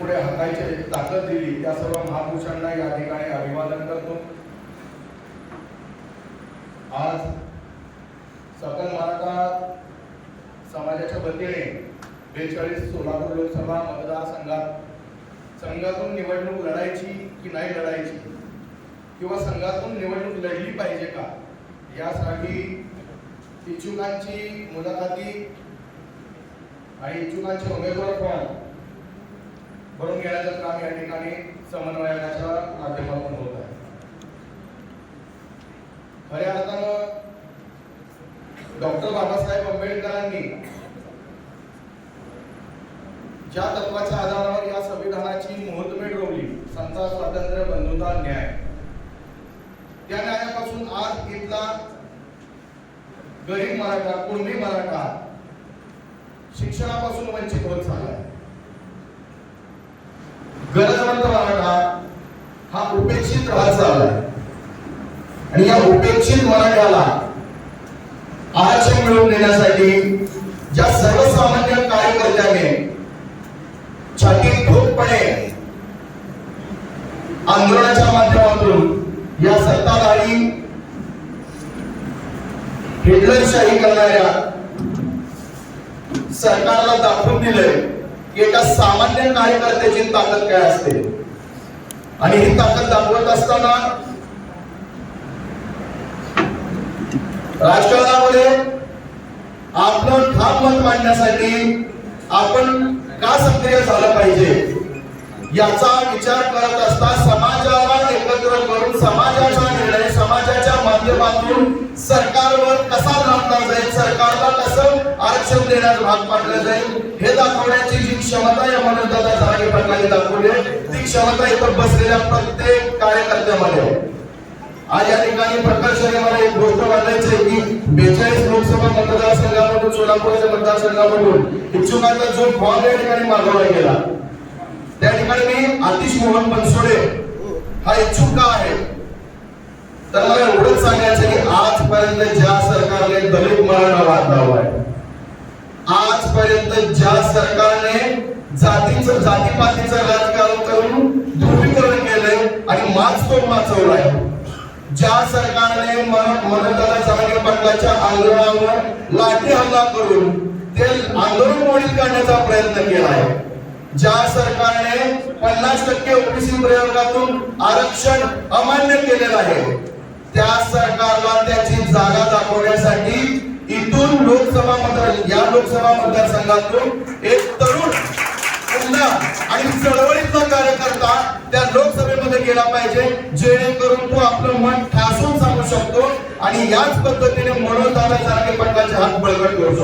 पुढे हातायची ताकद दिली. त्या सर्व महापुरुषांना या ठिकाणी अभिवादन करतो. आज सकल मराठा समाजाच्या वतीने बेचाळीस सोलापूर लोकसभा मतदारसंघात संघातून निवडणूक लढायची की नाही लढायची? किंवा संघातून निवडणूक लढली पाहिजे का? यासाठी इच्छुकांची मुलाखती आणि इच्छुकांचे उमेदवार फॉर्म भरून घेण्याचं काम या ठिकाणी समन्वयाच्या माध्यमातून होत आहे. खऱ्या अर्थानं डॉक्टर बाबासाहेब आंबेडकरांनी ज्या तत्वाच्या आधारावर या संविधानाची मुहूर्तमेढ रोवली संता स्वातंत्र्य बंधुता न्याय. त्या न्यायापासून आज इथला गरीब मराठा कुणबी मराठा शिक्षणापासून वंचित होत चाललाय. गरजवंत मराठा हा उपेक्षित राहत चाललाय आणि या उपेक्षित मराठ्याला आरक्षण मिळवून देण्यासाठी ज्या सर्वसामान्य कार्यकर्त्याने छाती ठोकपणे आंदोलनाच्या माध्यमातून या सत्ताधारी हिटलरशाही करणाऱ्या सरकारला दाखवून दिलंय. एका सामान्य कार्यकर्त्याची ताकद काय असते? आणि ही ताकद दाखवत असताना राजकारणामध्ये आपलं ठाम मत मांडण्यासाठी आपण का सक्रिय झालं पाहिजे? याचा विचार करत असता समाजाला एकत्र करून समाजाचा समाजाच्या माध्यमातून सरकारवर कसा लावला जाईल सरकारला कसं आरक्षण देण्यास भाग पाडलं जाईल हे दाखवण्याची जी क्षमता या मनोजदादा जरांगे पाटलांनी दाखवली ती क्षमता इथं बसलेल्या प्रत्येक कार्यकर्त्यामध्ये आज या ठिकाणी प्रकर्षाने मला एक गोष्ट मांडायची आहे की बेचाळीस लोकसभा मतदारसंघामधून सोलापूरच्या मतदारसंघामधून इच्छुकांचा जो फॉर्म या ठिकाणी मागवला गेला त्या ठिकाणी मी आतिश मोहन बनसोडे हा इच्छुक का आहे? तर मला एवढंच सांगायचं की आजपर्यंत ज्या सरकारने दलित मराठा वाद लावलाय आजपर्यंत ज्या सरकारने जातीचं जातीपातीचं राजकारण करून ध्रुवीकरण केलंय आणि माच तो वाचवलाय ज्या सरकारने मराठा जरांगे पाटलाच्या आंदोलनावर लाठी हल्ला करून ते आंदोलन मोडीत करण्याचा प्रयत्न केला आहे ज्या सरकारने पन्नास टक्के ओबीसी प्रयोगातून आरक्षण अमान्य केलेलं आहे त्या सरकारला त्याची जागा दाखवण्यासाठी इथून लोकसभा मतदार या लोकसभा मतदारसंघातून एक तरुण पुन्हा आणि चळवळीतला कार्यकर्ता त्या लोकसभेमध्ये गेला पाहिजे जेणेकरून तो आपलं मन ठासून सांगू शकतो आणि याच पद्धतीने मनोज दादा सारखे पटकाचे हात बळकट करू शकतो.